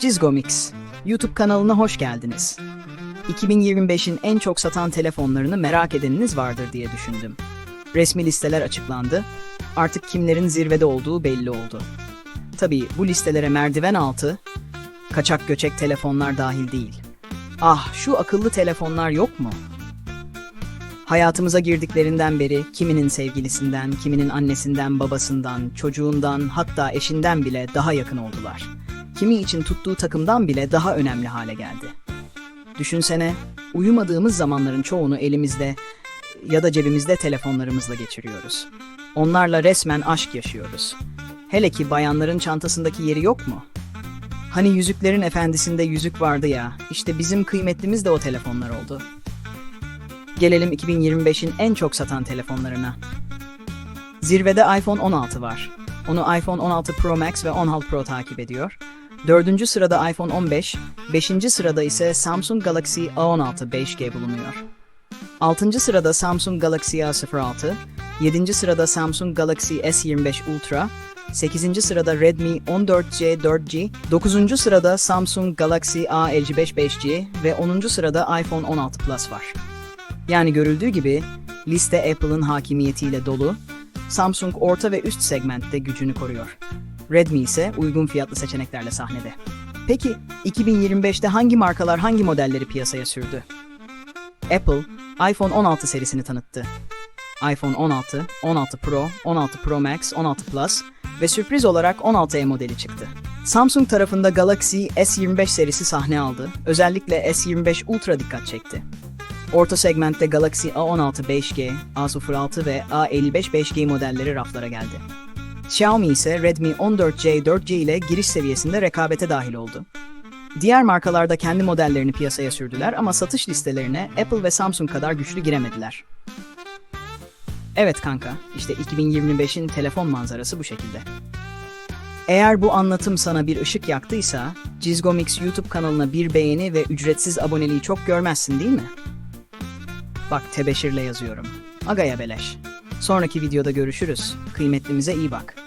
Cizgomix, YouTube kanalına hoş geldiniz. 2025'in en çok satan telefonlarını merak edeniniz vardır diye düşündüm. Resmi listeler açıklandı, artık kimlerin zirvede olduğu belli oldu. Tabii bu listelere merdiven altı, kaçak göçek telefonlar dahil değil. Ah şu akıllı telefonlar yok mu? Hayatımıza girdiklerinden beri kiminin sevgilisinden, kiminin annesinden, babasından, çocuğundan, hatta eşinden bile daha yakın oldular. Kimi için tuttuğu takımdan bile daha önemli hale geldi. Düşünsene, uyumadığımız zamanların çoğunu elimizde ya da cebimizde telefonlarımızla geçiriyoruz. Onlarla resmen aşk yaşıyoruz. Hele ki bayanların çantasındaki yeri yok mu? Hani Yüzüklerin Efendisi'nde yüzük vardı ya, işte bizim kıymetlimiz de o telefonlar oldu. Gelelim 2025'in en çok satan telefonlarına. Zirvede iPhone 16 var. Onu iPhone 16 Pro Max ve 16 Pro takip ediyor. Dördüncü sırada iPhone 15, beşinci sırada ise Samsung Galaxy A16 5G bulunuyor. Altıncı sırada Samsung Galaxy A06, yedinci sırada Samsung Galaxy S25 Ultra, 8. sırada Redmi 14C 4G, 9. sırada Samsung Galaxy A55 5G ve 10. sırada iPhone 16 Plus var. Yani görüldüğü gibi liste Apple'ın hakimiyetiyle dolu, Samsung orta ve üst segmentte gücünü koruyor. Redmi ise uygun fiyatlı seçeneklerle sahnede. Peki 2025'te hangi markalar hangi modelleri piyasaya sürdü? Apple iPhone 16 serisini tanıttı. iPhone 16, 16 Pro, 16 Pro Max, 16 Plus ve sürpriz olarak 16e modeli çıktı. Samsung tarafında Galaxy S25 serisi sahne aldı. Özellikle S25 Ultra dikkat çekti. Orta segmentte Galaxy A16 5G, A06 ve A55 5G modelleri raflara geldi. Xiaomi ise Redmi 14C 4G ile giriş seviyesinde rekabete dahil oldu. Diğer markalar da kendi modellerini piyasaya sürdüler ama satış listelerine Apple ve Samsung kadar güçlü giremediler. Evet kanka, işte 2025'in telefon manzarası bu şekilde. Eğer bu anlatım sana bir ışık yaktıysa, Cizgomix YouTube kanalına bir beğeni ve ücretsiz aboneliği çok görmezsin değil mi? Bak tebeşirle yazıyorum. Agaya beleş. Sonraki videoda görüşürüz. Kıymetlimize iyi bak.